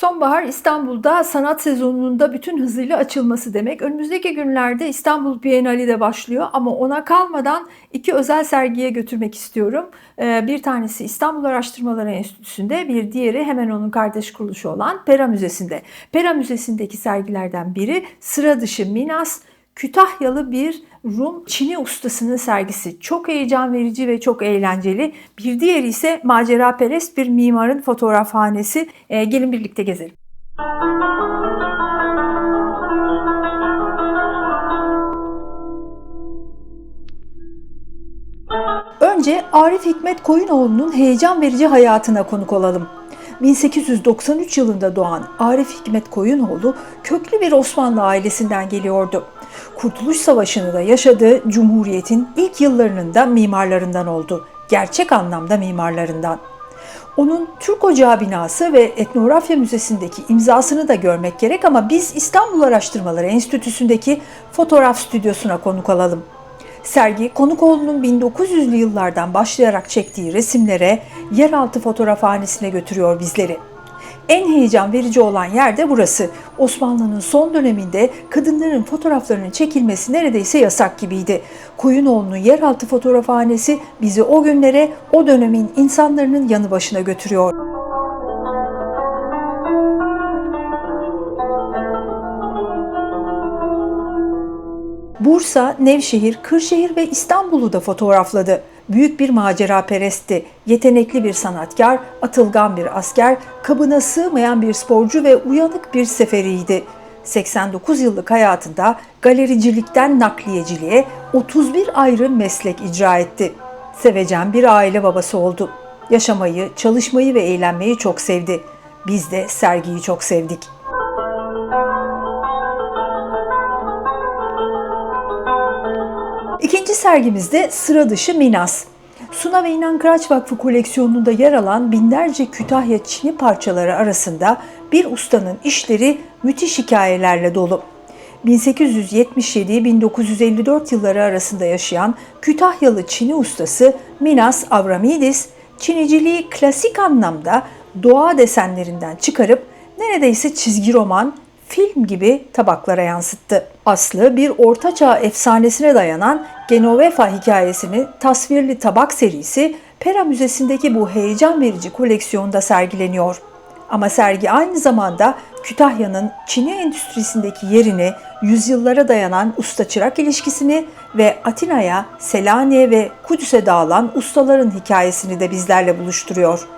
Sonbahar İstanbul'da sanat sezonunun da bütün hızıyla açılması demek. Önümüzdeki günlerde İstanbul Bienali de başlıyor ama ona kalmadan iki özel sergiye götürmek istiyorum. Ee, Bir tanesi İstanbul Araştırmaları Enstitüsü'nde, bir diğeri hemen onun kardeş kuruluşu olan Pera Müzesi'nde. Pera Müzesi'ndeki sergilerden biri sıra dışı Minas, Kütahyalı bir Rum Çini ustasının sergisi. Çok heyecan verici ve çok eğlenceli. Bir diğeri ise macera perest bir mimarın fotoğrafhanesi. Ee, gelin birlikte gezelim. Önce Arif Hikmet Koyunoğlu'nun heyecan verici hayatına konuk olalım. 1893 yılında doğan Arif Hikmet Koyunoğlu köklü bir Osmanlı ailesinden geliyordu. Kurtuluş Savaşı'nı da yaşadığı Cumhuriyet'in ilk yıllarının da mimarlarından oldu. Gerçek anlamda mimarlarından. Onun Türk Ocağı binası ve Etnografya Müzesi'ndeki imzasını da görmek gerek ama biz İstanbul Araştırmaları Enstitüsü'ndeki fotoğraf stüdyosuna konuk alalım. Sergi Konukoğlu'nun 1900'lü yıllardan başlayarak çektiği resimlere yeraltı fotoğrafhanesine götürüyor bizleri. En heyecan verici olan yer de burası. Osmanlı'nın son döneminde kadınların fotoğraflarının çekilmesi neredeyse yasak gibiydi. Koyunoğlu'nun yeraltı fotoğrafhanesi bizi o günlere, o dönemin insanların yanı başına götürüyor. Bursa, Nevşehir, Kırşehir ve İstanbul'u da fotoğrafladı. Büyük bir macera perestti. Yetenekli bir sanatkar, atılgan bir asker, kabına sığmayan bir sporcu ve uyanık bir seferiydi. 89 yıllık hayatında galericilikten nakliyeciliğe 31 ayrı meslek icra etti. Sevecen bir aile babası oldu. Yaşamayı, çalışmayı ve eğlenmeyi çok sevdi. Biz de sergiyi çok sevdik. İkinci sergimizde sıra dışı Minas. Suna ve İnan Kıraç Vakfı koleksiyonunda yer alan binlerce Kütahya Çini parçaları arasında bir ustanın işleri müthiş hikayelerle dolu. 1877-1954 yılları arasında yaşayan Kütahyalı Çini ustası Minas Avramidis, Çiniciliği klasik anlamda doğa desenlerinden çıkarıp neredeyse çizgi roman, film gibi tabaklara yansıttı. Aslı bir ortaçağ efsanesine dayanan Genovefa hikayesini tasvirli tabak serisi Pera Müzesi'ndeki bu heyecan verici koleksiyonda sergileniyor. Ama sergi aynı zamanda Kütahya'nın Çin'i endüstrisindeki yerini, yüzyıllara dayanan usta-çırak ilişkisini ve Atina'ya, Selanik'e ve Kudüs'e dağılan ustaların hikayesini de bizlerle buluşturuyor.